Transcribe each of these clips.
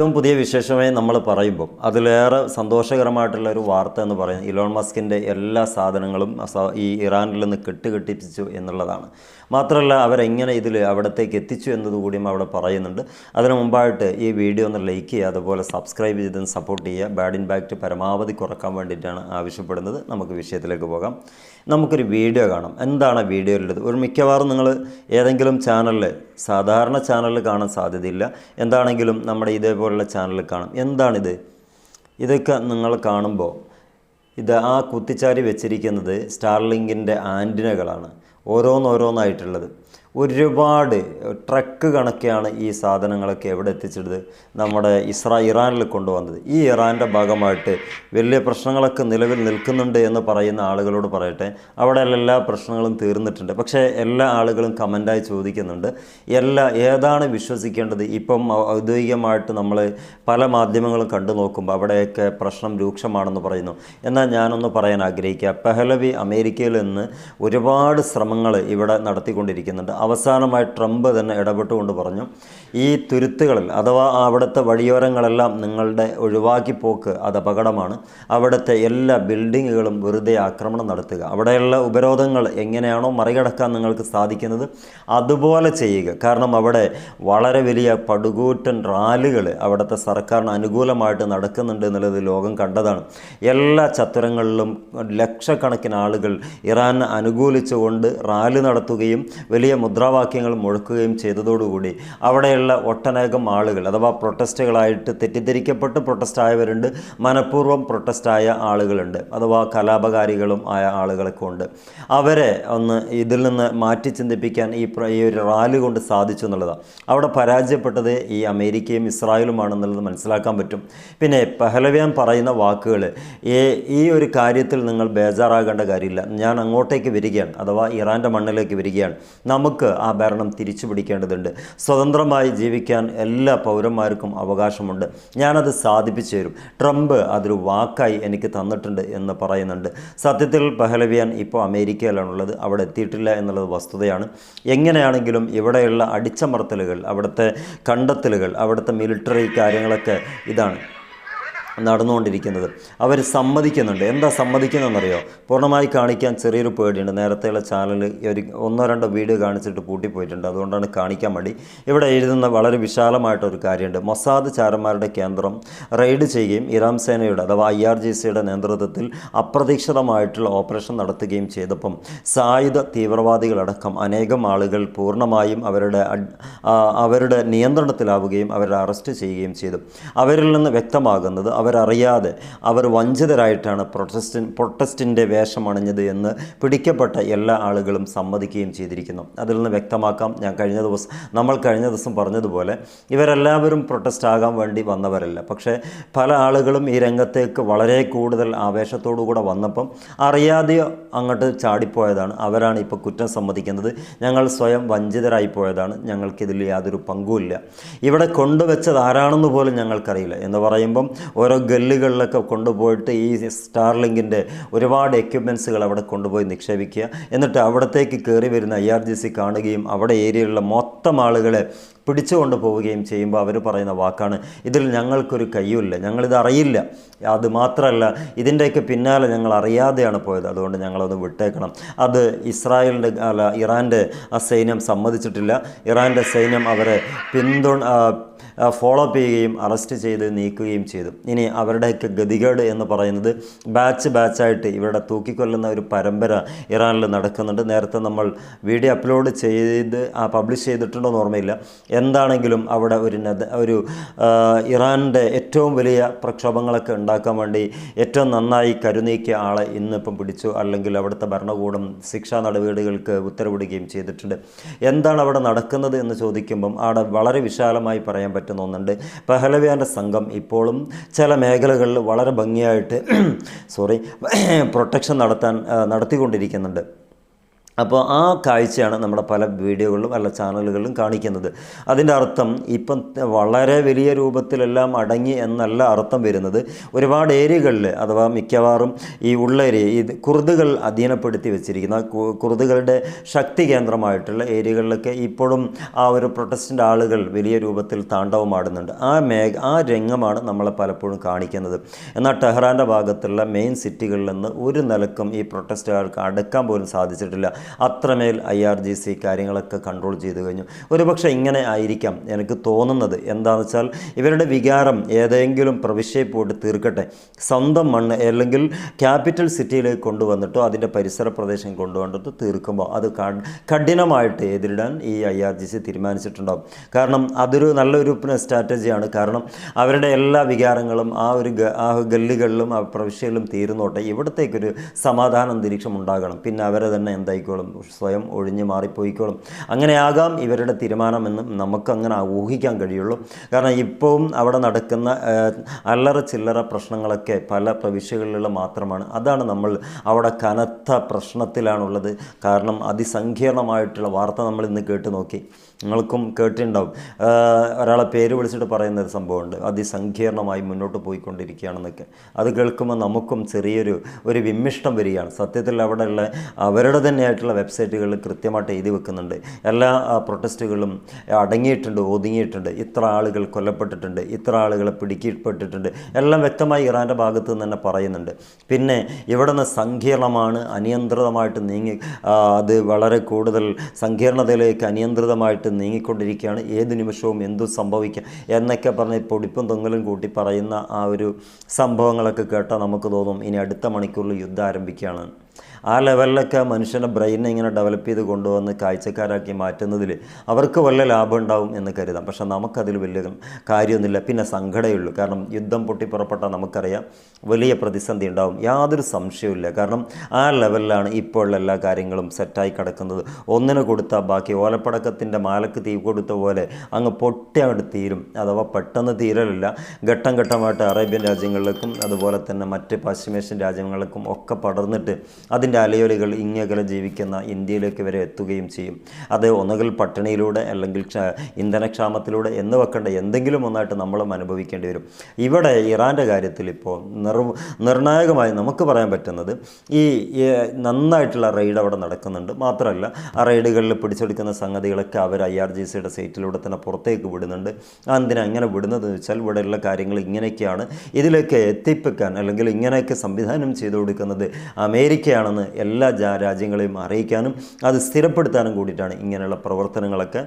ഏറ്റവും പുതിയ വിശേഷമായി നമ്മൾ പറയുമ്പോൾ അതിലേറെ സന്തോഷകരമായിട്ടുള്ള ഒരു വാർത്ത എന്ന് പറയുന്നത് ഇലോൺ മസ്കിന്റെ എല്ലാ സാധനങ്ങളും ഈ ഇറാനിൽ നിന്ന് കെട്ടുകെട്ടിപ്പിച്ചു എന്നുള്ളതാണ്. മാത്രമല്ല അവരെങ്ങനെ ഇതിൽ അവിടത്തേക്ക് എത്തിച്ചു എന്നതുകൂടിയും അവിടെ പറയുന്നുണ്ട്. അതിനു മുമ്പായിട്ട് ഈ വീഡിയോ ഒന്ന് ലൈക്ക് ചെയ്യുക അതുപോലെ സബ്സ്ക്രൈബ് ചെയ്ത് സപ്പോർട്ട് ചെയ്യുക. ബാഡ് ഇമ്പാക്റ്റ് പരമാവധി കുറയ്ക്കാൻ വേണ്ടിയിട്ടാണ് ആവശ്യപ്പെടുന്നത്. നമുക്ക് വിഷയത്തിലേക്ക് പോകാം. നമുക്കൊരു വീഡിയോ കാണാം. എന്താണ് വീഡിയോയിലുള്ളത്? ഒരു മിക്കവാറും നിങ്ങൾ ഏതെങ്കിലും ചാനലിൽ സാധാരണ ചാനലിൽ കാണാൻ സാധ്യതയില്ല. എന്താണെങ്കിലും നമ്മുടെ ഇതേപോലുള്ള ചാനലിൽ കാണും. എന്താണിത്? ഇതൊക്കെ നിങ്ങൾ കാണുമ്പോൾ ഇത് ആ കുത്തിച്ചാരി വെച്ചിരിക്കുന്നത് സ്റ്റാർലിങ്കിന്റെ ആന്റിനകളാണ്. ഓരോന്നോരോന്നായിട്ടുള്ളത് ഒരുപാട് ട്രക്ക് കണക്കെയാണ് ഈ സാധനങ്ങളൊക്കെ എവിടെ എത്തിച്ചത്? നമ്മുടെ ഇസ്രാ ഇറാനിൽ കൊണ്ടുവന്നത്. ഈ ഇറാന്റെ ഭാഗമായിട്ട് വലിയ പ്രശ്നങ്ങളൊക്കെ നിലവിൽ നിൽക്കുന്നുണ്ട് എന്ന് പറയുന്ന ആളുകളോട് പറയട്ടെ. അവിടെ എല്ലാ പ്രശ്നങ്ങളും തീർന്നിട്ടുണ്ട്. പക്ഷേ എല്ലാ ആളുകളും കമന്റായി ചോദിക്കുന്നുണ്ട്. എല്ലാ ഏതാണ് വിശ്വസിക്കേണ്ടത്? ഇപ്പം ഔദ്യോഗികമായിട്ട് നമ്മൾ പല മാധ്യമങ്ങളും കണ്ടു നോക്കുമ്പോൾ അവിടെയൊക്കെ പ്രശ്നം രൂക്ഷമാണെന്ന് പറയുന്നു. എന്നാൽ ഞാനൊന്ന് പറയാൻ ആഗ്രഹിക്കുക. പെഹലവി അമേരിക്കയിൽ നിന്ന് ഒരുപാട് ശ്രമങ്ങൾ ഇവിടെ നടത്തിക്കൊണ്ടിരിക്കുന്നുണ്ട്. അവസാനമായി ട്രംപ് തന്നെ ഇടപെട്ടുകൊണ്ട് പറഞ്ഞു ഈ തുരുത്തുകളിൽ അഥവാ അവിടുത്തെ വഴിയോരങ്ങളെല്ലാം നിങ്ങളുടെ ഒഴിവാക്കി പോക്ക് അത് അപകടമാണ്. അവിടുത്തെ എല്ലാ ബിൽഡിങ്ങുകളും വെറുതെ ആക്രമണം നടത്തുക. അവിടെയുള്ള ഉപരോധങ്ങൾ എങ്ങനെയാണോ മറികടക്കാൻ നിങ്ങൾക്ക് സാധിക്കുന്നത് അതുപോലെ ചെയ്യുക. കാരണം അവിടെ വളരെ വലിയ പടുകൂറ്റൻ റാലികൾ അവിടുത്തെ സർക്കാരിന് അനുകൂലമായിട്ട് നടക്കുന്നുണ്ട് എന്നുള്ളത് ലോകം കണ്ടതാണ്. എല്ലാ ചത്തുരങ്ങളിലും ലക്ഷക്കണക്കിന് ആളുകൾ ഇറാനെ അനുകൂലിച്ചുകൊണ്ട് റാലി നടത്തുകയും വലിയ മുദ്രാവാക്യങ്ങൾ മുഴക്കുകയും ചെയ്തതോടുകൂടി അവിടെയുള്ള ഒട്ടനേകം ആളുകൾ അഥവാ പ്രൊട്ടസ്റ്റുകളായിട്ട് തെറ്റിദ്ധരിക്കപ്പെട്ട് പ്രൊട്ടസ്റ്റ് ആയവരുണ്ട് മനഃപൂർവം പ്രൊട്ടസ്റ്റ് ആയ ആളുകളുണ്ട്. അഥവാ കലാപകാരികളും ആയ ആളുകളൊക്കെ ഉണ്ട്. അവരെ ഒന്ന് ഇതിൽ നിന്ന് മാറ്റി ചിന്തിപ്പിക്കാൻ ഈ ഒരു റാലി കൊണ്ട് സാധിച്ചു എന്നുള്ളതാണ് അവിടെ പരാജയപ്പെട്ടത് ഈ അമേരിക്കയും ഇസ്രായേലുമാണെന്നുള്ളത് മനസ്സിലാക്കാൻ പറ്റും. പിന്നെ പഹലവ്യാൻ പറയുന്ന വാക്കുകൾ ഈ ഒരു കാര്യത്തിൽ നിങ്ങൾ ബേജാറാകേണ്ട കാര്യമില്ല. ഞാൻ അങ്ങോട്ടേക്ക് വരികയാണ്. അഥവാ ഇറാന്റെ മണ്ണിലേക്ക് വരികയാണ്. നമുക്ക് ആ ഭരണം തിരിച്ചു പിടിക്കേണ്ടതുണ്ട്. സ്വതന്ത്രമായി ജീവിക്കാൻ എല്ലാ പൗരന്മാർക്കും അവകാശമുണ്ട്. ഞാനത് സാധിപ്പിച്ചു തരും. ട്രംപ് അതൊരു വാക്കായി എനിക്ക് തന്നിട്ടുണ്ട് എന്ന് പറയുന്നുണ്ട്. സത്യത്തിൽ പഹലവിയാൻ ഇപ്പോൾ അമേരിക്കയിലാണുള്ളത്. അവിടെ എത്തിയിട്ടില്ല എന്നുള്ളത് വസ്തുതയാണ്. എങ്ങനെയാണെങ്കിലും ഇവിടെയുള്ള അടിച്ചമർത്തലുകൾ അവിടുത്തെ കണ്ടെത്തലുകൾ അവിടുത്തെ മിലിറ്ററി കാര്യങ്ങളൊക്കെ ഇതാണ്. നടന്നുകൊണ്ടിരിക്കുന്നത്. അവർ സമ്മതിക്കുന്നുണ്ട്. എന്താ സമ്മതിക്കുന്നതെന്നറിയോ? പൂർണമായി കാണിക്കാൻ ചെറിയൊരു പേടിയുണ്ട്. നേരത്തെയുള്ള ചാനൽ ഒരു ഒന്നോ രണ്ടോ വീഡിയോ കാണിച്ചിട്ട് പൂട്ടിപ്പോയിട്ടുണ്ട്. അതുകൊണ്ടാണ് കാണിക്കാൻ വേണ്ടി ഇവിടെ എഴുതുന്ന വളരെ വിശാലമായിട്ടൊരു കാര്യമുണ്ട്. മൊസാദ് ചാരന്മാരുടെ കേന്ദ്രം റെയ്ഡ് ചെയ്യുകയും ഇറാം സേനയുടെ അഥവാ ഐ ആർ ജി സിയുടെ നേതൃത്വത്തിൽ അപ്രതീക്ഷിതമായിട്ടുള്ള ഓപ്പറേഷൻ നടത്തുകയും ചെയ്തപ്പം സായുധ തീവ്രവാദികളടക്കം അനേകം ആളുകൾ പൂർണമായും അവരുടെ അവരുടെ നിയന്ത്രണത്തിലാവുകയും അവരെ അറസ്റ്റ് ചെയ്യുകയും ചെയ്തു. അവരിൽ നിന്ന് വ്യക്തമാകുന്നത് അവരറിയാതെ അവർ വഞ്ചിതരായിട്ടാണ് പ്രൊട്ടസ്റ്റിൻ പ്രൊട്ടസ്റ്റിന്റെ വേഷമണിഞ്ഞത് എന്ന് പിടിക്കപ്പെട്ട എല്ലാ ആളുകളും സമ്മതിക്കുകയും ചെയ്തിരിക്കുന്നു. അതിൽ നിന്ന് വ്യക്തമാക്കാം ഞാൻ കഴിഞ്ഞ ദിവസം നമ്മൾ കഴിഞ്ഞ ദിവസം പറഞ്ഞതുപോലെ ഇവരെല്ലാവരും പ്രൊട്ടസ്റ്റ് ആകാൻ വേണ്ടി വന്നവരല്ല. പക്ഷേ പല ആളുകളും ഈ രംഗത്തേക്ക് വളരെ കൂടുതൽ ആവേശത്തോടു കൂടെ വന്നപ്പം അറിയാതെ അങ്ങോട്ട് ചാടിപ്പോയതാണ്. അവരാണ് ഇപ്പോൾ കുറ്റം സമ്മതിക്കുന്നത്. ഞങ്ങൾ സ്വയം വഞ്ചിതരായി പോയതാണ്. ഞങ്ങൾക്കിതിൽ യാതൊരു പങ്കുമില്ല ഇവിടെ കൊണ്ടുവച്ചത് ആരാണെന്ന് പോലും ഞങ്ങൾക്കറിയില്ല എന്ന് പറയുമ്പം ഓരോ ഗല്ലുകളിലൊക്കെ കൊണ്ടുപോയിട്ട് ഈ സ്റ്റാർലിങ്കിന്റെ ഒരുപാട് എക്യുപ്മെൻസുകൾ അവിടെ കൊണ്ടുപോയി നിക്ഷേപിക്കുക. എന്നിട്ട് അവിടത്തേക്ക് കയറി വരുന്ന ഐ ആർ ജി സി കാണുകയും അവിടെ ഏരിയയിലുള്ള മൊത്തം ആളുകളെ പിടിച്ചുകൊണ്ട് പോവുകയും ചെയ്യുമ്പോൾ അവർ പറയുന്ന വാക്കാണ് ഇതിൽ ഞങ്ങൾക്കൊരു കയ്യുമില്ല ഞങ്ങളിത് അറിയില്ല. അത് മാത്രമല്ല ഇതിന്റെയൊക്കെ പിന്നാലെ ഞങ്ങൾ അറിയാതെയാണ് പോയത് അതുകൊണ്ട് ഞങ്ങളത് വിട്ടേക്കണം. അത് ഇസ്രായേലിന്റെ അല്ല ഇറാന്റെ സൈന്യം സമ്മതിച്ചിട്ടില്ല. ഇറാന്റെ സൈന്യം അവരെ പിന്തുണ ഫോളോ അപ്പ് ചെയ്യുകയും അറസ്റ്റ് ചെയ്ത് നീക്കുകയും ചെയ്തു. ഇനി അവരുടെയൊക്കെ ഗതികേട് എന്ന് പറയുന്നത് ബാച്ച് ബാച്ചായിട്ട് ഇവരുടെ തൂക്കിക്കൊല്ലുന്ന ഒരു പരമ്പര ഇറാനിൽ നടക്കുന്നുണ്ട്. നേരത്തെ നമ്മൾ വീഡിയോ അപ്ലോഡ് ചെയ്ത് പബ്ലിഷ് ചെയ്തിട്ടുണ്ടോ എന്ന് ഓർമ്മയില്ല. എന്താണെങ്കിലും അവിടെ ഒരു ഒരു ഇറാന്റെ ഏറ്റവും വലിയ പ്രക്ഷോഭങ്ങളൊക്കെ ഉണ്ടാക്കാൻ വേണ്ടി ഏറ്റവും നന്നായി കരുനീക്കിയ ആളെ ഇന്നിപ്പം പിടിച്ചു അല്ലെങ്കിൽ അവിടുത്തെ ഭരണകൂടം ശിക്ഷാ നടപടികൾക്ക് ഉത്തരവിടുകയും ചെയ്തിട്ടുണ്ട്. എന്താണ് അവിടെ നടക്കുന്നത് എന്ന് ചോദിക്കുമ്പം അവിടെ വളരെ വിശാലമായി പറയാൻ പറ്റുന്ന ഒന്നുണ്ട്. പെഹലവിയാന്റെ സംഘം ഇപ്പോഴും ചില മേഖലകളിൽ വളരെ ഭംഗിയായിട്ട് സോറി പ്രൊട്ടക്ഷൻ നടത്താൻ നടത്തിക്കൊണ്ടിരിക്കുന്നുണ്ട്. അപ്പോൾ ആ കാഴ്ചയാണ് നമ്മുടെ പല വീഡിയോകളിലും പല ചാനലുകളിലും കാണിക്കുന്നത്. അതിന്റെ അർത്ഥം ഇപ്പം വളരെ വലിയ രൂപത്തിലെല്ലാം അടങ്ങി എന്നല്ല അർത്ഥം വരുന്നത്. ഒരുപാട് ഏരിയകളിൽ അഥവാ മിക്കവാറും ഈ ഉള്ള ഈ കുർദുകൾ അധീനപ്പെടുത്തി വെച്ചിരിക്കുന്ന. കുർദുകളുടെ ശക്തി കേന്ദ്രമായിട്ടുള്ള ഏരിയകളിലൊക്കെ ഇപ്പോഴും ആ ഒരു പ്രൊട്ടസ്റ്റന്റ് ആളുകൾ വലിയ രൂപത്തിൽ താണ്ഡവമാടുന്നുണ്ട്. ആ മേഘ ആ രംഗമാണ് നമ്മളെ പലപ്പോഴും കാണിക്കുന്നത്. എന്നാൽ ടെഹ്റാന്റെ ഭാഗത്തുള്ള മെയിൻ സിറ്റികളിൽ നിന്ന് ഒരു നിലക്കും ഈ പ്രൊട്ടസ്റ്റുകാർക്ക് അടുക്കാൻ പോലും സാധിച്ചിട്ടില്ല. അത്രമേൽ ഐ ആർ ജി സി കാര്യങ്ങളൊക്കെ കൺട്രോൾ ചെയ്തു കഴിഞ്ഞു. ഒരുപക്ഷെ ഇങ്ങനെ ആയിരിക്കാം എനിക്ക് തോന്നുന്നത്. എന്താണെന്ന് വെച്ചാൽ ഇവരുടെ വികാരം ഏതെങ്കിലും പ്രവിശ്യയിൽ പോയിട്ട് തീർക്കട്ടെ. സ്വന്തം മണ്ണ് അല്ലെങ്കിൽ ക്യാപിറ്റൽ സിറ്റിയിലേക്ക് കൊണ്ടുവന്നിട്ടോ അതിന്റെ പരിസര പ്രദേശം കൊണ്ടുവന്നിട്ട് തീർക്കുമ്പോൾ അത് കഠിനമായിട്ട് എതിരിടാൻ ഈ ഐ ആർ ജി സി തീരുമാനിച്ചിട്ടുണ്ടാവും. കാരണം അതൊരു നല്ലൊരു സ്ട്രാറ്റജിയാണ് കാരണം അവരുടെ എല്ലാ വികാരങ്ങളും ആ ഒരു ആ ഗല്ലികളിലും ആ പ്രവിശ്യയിലും തീരുന്നോട്ടെ ഇവിടത്തേക്കൊരു സമാധാന അന്തരീക്ഷം ഉണ്ടാകണം. പിന്നെ അവരെ തന്നെ എന്തായിക്കോളും? സ്വയം ഒഴിഞ്ഞു മാറിപ്പോയിക്കോളും. അങ്ങനെയാകാം ഇവരുടെ തീരുമാനമെന്നും നമുക്കങ്ങനെ ഊഹിക്കാൻ കഴിയുള്ളൂ. കാരണം ഇപ്പോഴും അവിടെ നടക്കുന്ന അല്ലറ ചില്ലറ പ്രശ്നങ്ങളൊക്കെ പല പ്രവിശ്യകളിലുള്ള മാത്രമാണ്. അതാണ് നമ്മൾ അവിടെ കനത്ത പ്രശ്നത്തിലാണുള്ളത്. കാരണം അതിസങ്കീർണമായിട്ടുള്ള വാർത്ത നമ്മൾ ഇന്ന് കേട്ട് നോക്കി. നിങ്ങൾക്കും കേട്ടിട്ടുണ്ടാവും. ഒരാളെ പേര് വിളിച്ചിട്ട് പറയുന്ന ഒരു സംഭവമുണ്ട്. അതിസങ്കീർണമായി മുന്നോട്ട് പോയിക്കൊണ്ടിരിക്കുകയാണെന്നൊക്കെ. അത് കേൾക്കുമ്പോൾ നമുക്കും ചെറിയൊരു ഒരു വിമ്മിഷ്ടം വരികയാണ്. സത്യത്തിൽ അവിടെയുള്ള അവരുടെ തന്നെയായിട്ടുള്ള വെബ്സൈറ്റുകളിൽ കൃത്യമായിട്ട് എഴുതി വെക്കുന്നുണ്ട്. എല്ലാ പ്രൊട്ടസ്റ്റുകളും അടങ്ങിയിട്ടുണ്ട് ഒതുങ്ങിയിട്ടുണ്ട്. ഇത്ര ആളുകൾ കൊല്ലപ്പെട്ടിട്ടുണ്ട് ഇത്ര ആളുകളെ പിടിക്കപ്പെട്ടിട്ടുണ്ട്. എല്ലാം വ്യക്തമായി ഇറാന്റെ ഭാഗത്ത് നിന്ന് തന്നെ പറയുന്നുണ്ട്. പിന്നെ ഇവിടെ നിന്ന് സങ്കീർണമാണ് അനിയന്ത്രിതമായിട്ട് നീങ്ങി അത് വളരെ കൂടുതൽ സങ്കീർണതയിലേക്ക് അനിയന്ത്രിതമായിട്ട് നീങ്ങിക്കൊണ്ടിരിക്കുകയാണ്. ഏത് നിമിഷവും എന്തു സംഭവിക്കാം എന്നൊക്കെ പറഞ്ഞ് പൊടിപ്പും തൊങ്ങലും കൂട്ടി പറയുന്ന ആ ഒരു സംഭവങ്ങളൊക്കെ കേട്ടാൽ നമുക്ക് തോന്നും ഇനി അടുത്ത മണിക്കൂറിൽ യുദ്ധം ആരംഭിക്കുകയാണ്. ആ ലെവലിലൊക്കെ മനുഷ്യന്റെ ബ്രെയിനെ ഇങ്ങനെ ഡെവലപ്പ് ചെയ്ത് കൊണ്ടുവന്ന് കാഴ്ചക്കാരാക്കി മാറ്റുന്നതിൽ അവർക്ക് വല്ല ലാഭം ഉണ്ടാവും എന്ന് കരുതാം. പക്ഷെ നമുക്കതിൽ വലിയ കാര്യമൊന്നുമില്ല. പിന്നെ സങ്കടമുള്ളൂ കാരണം യുദ്ധം പൊട്ടിപ്പുറപ്പെട്ട നമുക്കറിയാം വലിയ പ്രതിസന്ധി ഉണ്ടാവും. യാതൊരു സംശയവുമില്ല. കാരണം ആ ലെവലിലാണ് ഇപ്പോഴുള്ള എല്ലാ കാര്യങ്ങളും സെറ്റായി കിടക്കുന്നത്. ഒന്നിന് കൊടുത്താൽ ബാക്കി. ഓലപ്പടക്കത്തിന്റെ മാലക്ക് തീ കൊടുത്ത പോലെ അങ്ങ് പൊട്ടി അങ്ങോട്ട് തീരും. അഥവാ പെട്ടെന്ന് തീരലില്ല. ഘട്ടം ഘട്ടമായിട്ട് അറേബ്യൻ രാജ്യങ്ങളിലേക്കും അതുപോലെ തന്നെ മറ്റ് പശ്ചിമേഷ്യൻ രാജ്യങ്ങളിലേക്കും ഒക്കെ പടർന്നിട്ട് അതിന്റെ അലയൊലികൾ ഇങ്ങകലെ ജീവിക്കുന്ന ഇന്ത്യയിലേക്ക് വരെ എത്തുകയും ചെയ്യും. അത് ഒന്നുകിൽ പട്ടിണിയിലൂടെ അല്ലെങ്കിൽ ക്ഷ- ഇന്ധനക്ഷാമത്തിലൂടെ എന്ന് വെക്കേണ്ട എന്തെങ്കിലും ഒന്നായിട്ട് നമ്മളും അനുഭവിക്കേണ്ടി വരും. ഇവിടെ ഇറാന്റെ കാര്യത്തിൽ ഇപ്പോൾ നിർ നിർണായകമായി നമുക്ക് പറയാൻ പറ്റുന്നത് ഈ നന്നായിട്ടുള്ള റെയ്ഡ് അവിടെ നടക്കുന്നുണ്ട്. മാത്രമല്ല ആ റെയ്ഡുകളിൽ പിടിച്ചെടുക്കുന്ന സംഗതികളൊക്കെ അവർ ഐ ആർ ജി സിയുടെ സൈറ്റിലൂടെ തന്നെ പുറത്തേക്ക് വിടുന്നുണ്ട്. അതിനെ അങ്ങനെ വിടുന്നത് എന്ന് വെച്ചാൽ ഇവിടെയുള്ള കാര്യങ്ങൾ ഇങ്ങനെയൊക്കെയാണ് ഇതിലേക്ക് എത്തിപ്പിക്കാൻ അല്ലെങ്കിൽ ഇങ്ങനെയൊക്കെ സംവിധാനം ചെയ്തു കൊടുക്കുന്നത് അമേരിക്കയാണെന്ന് എല്ലാ രാജ്യങ്ങളെയും അറിയിക്കാനും അത് സ്ഥിരപ്പെടുത്താനും കൂടിയിട്ടാണ് ഇങ്ങനെയുള്ള പ്രവർത്തനങ്ങളൊക്കെ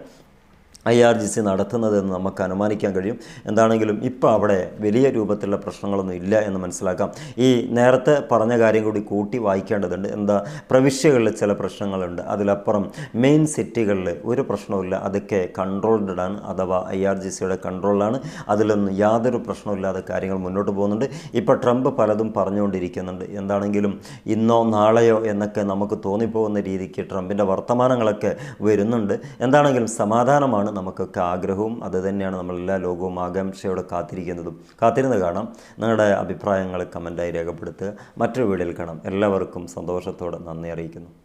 ഐ ആർ ജി സി നടത്തുന്നതെന്ന് നമുക്ക് അനുമാനിക്കാൻ കഴിയും. എന്താണെങ്കിലും ഇപ്പോൾ അവിടെ വലിയ രൂപത്തിലുള്ള പ്രശ്നങ്ങളൊന്നും ഇല്ല എന്ന് മനസ്സിലാക്കാം. ഈ നേരത്തെ പറഞ്ഞ കാര്യം കൂടി കൂട്ടി വായിക്കേണ്ടതുണ്ട്. എന്താ പ്രവിശ്യകളിൽ ചില പ്രശ്നങ്ങളുണ്ട്. അതിലപ്പുറം മെയിൻ സിറ്റികളിൽ ഒരു പ്രശ്നവുമില്ല. അതൊക്കെ കൺട്രോൾഡ് ആണ് അഥവാ ഐ ആർ ജി സിയുടെ കൺട്രോളിലാണ്. അതിലൊന്നും യാതൊരു പ്രശ്നമില്ലാതെ കാര്യങ്ങൾ മുന്നോട്ട് പോകുന്നുണ്ട്. ഇപ്പോൾ ട്രംപ് പലതും പറഞ്ഞുകൊണ്ടിരിക്കുന്നുണ്ട്. എന്താണെങ്കിലും ഇന്നോ നാളെയോ എന്നൊക്കെ നമുക്ക് തോന്നിപ്പോകുന്ന രീതിക്ക് ട്രംപിന്റെ വർത്തമാനങ്ങളൊക്കെ വരുന്നുണ്ട്. എന്താണെങ്കിലും സമാധാനമാണ് നമുക്കൊക്കെ ആഗ്രഹവും അത് തന്നെയാണ് നമ്മളെല്ലാ ലോകവും ആകാംക്ഷയോടെ കാത്തിരിക്കുന്നതും. കാത്തിരുന്ന് കാണാം. നിങ്ങളുടെ അഭിപ്രായങ്ങൾ കമന്റായി രേഖപ്പെടുത്തുക. മറ്റൊരു വീഡിയോയിൽ കാണാം. എല്ലാവർക്കും സന്തോഷത്തോടെ നന്ദി അറിയിക്കുന്നു.